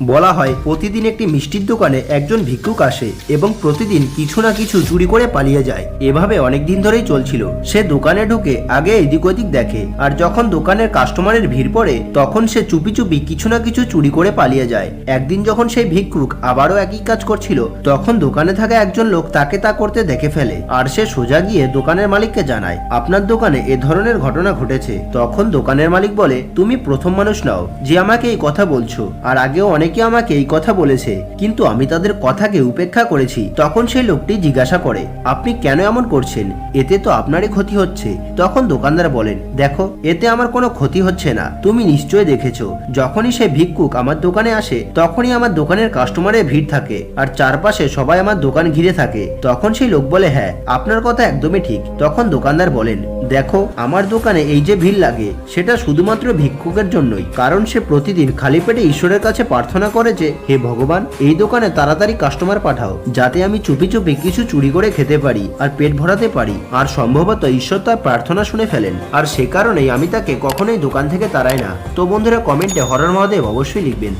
বলা হয়, প্রতিদিন একটি মিষ্টির দোকানে একজন ভিক্ষুক আসে এবং প্রতিদিন কিছু না কিছু চুরি করে পালিয়ে যায়। এভাবে অনেক দিন ধরেই চলছিল। সে দোকানে ঢুকে আগে এদিক ওদিক দেখে আর যখন দোকানের কাস্টমারের ভিড় পড়ে, তখন সে চুপি চুপি কিছু না কিছু চুরি করে পালিয়ে যায়। একদিন যখন সেই ভিক্ষুক আবারও একই কাজ করছিল, তখন দোকানে থাকা একজন লোক তাকে তা করতে দেখে ফেলে আর সে সোজা গিয়ে দোকানের মালিককে জানায়, আপনার দোকানে এ ধরনের ঘটনা ঘটেছে। তখন দোকানের মালিক বলে, তুমি প্রথম মানুষ নাও যে আমাকে এই কথা বলছো। আর আগেও অনেকে আমাকে এই কথা বলেছে, কিন্তু আমি তাদের কথাকে উপেক্ষা করেছি। তখন সেই লোকটি জিজ্ঞাসা করে, আপনি কেন এমন করছেন? এতে তো আপনারই ক্ষতি হচ্ছে। তখন দোকানদার বলেন, দেখো, এতে আমার কোনো ক্ষতি হচ্ছে না। তুমি নিশ্চয়ই দেখেছ, যখনই সে ভিক্ষুক আমার দোকানে আসে, তখনই আমার দোকানের কাস্টমারের ভিড় থাকে, আর চারপাশে সবাই আমার দোকান ঘিরে থাকে। তখন সেই লোক বলে হ্যাঁ আপনার কথা একদমই ঠিক। তখন দোকানদার বলেন, দেখো, আমার দোকানে এই যে ভিড় লাগে, সেটা শুধুমাত্র ভিক্ষুকের জন্যই, কারণ সে প্রতিদিন খালি পেটে ঈশ্বরের কাছে প্রার্থনা করে যে, হে ভগবান, এই দোকানে তাড়াতাড়ি কাস্টমার পাঠাও, যাতে আমি চুপি চুপি কিছু চুরি করে খেতে পারি আর পেট ভরাতে পারি। আর সম্ভবত ঈশ্বর তার প্রার্থনা শুনে ফেলেন। আর সে কারণেই আমি তাকে কখনোই দোকান থেকে তাড়াই না। তো বন্ধুরা কমেন্টে হরর মহাদেব অবশ্যই লিখবেন।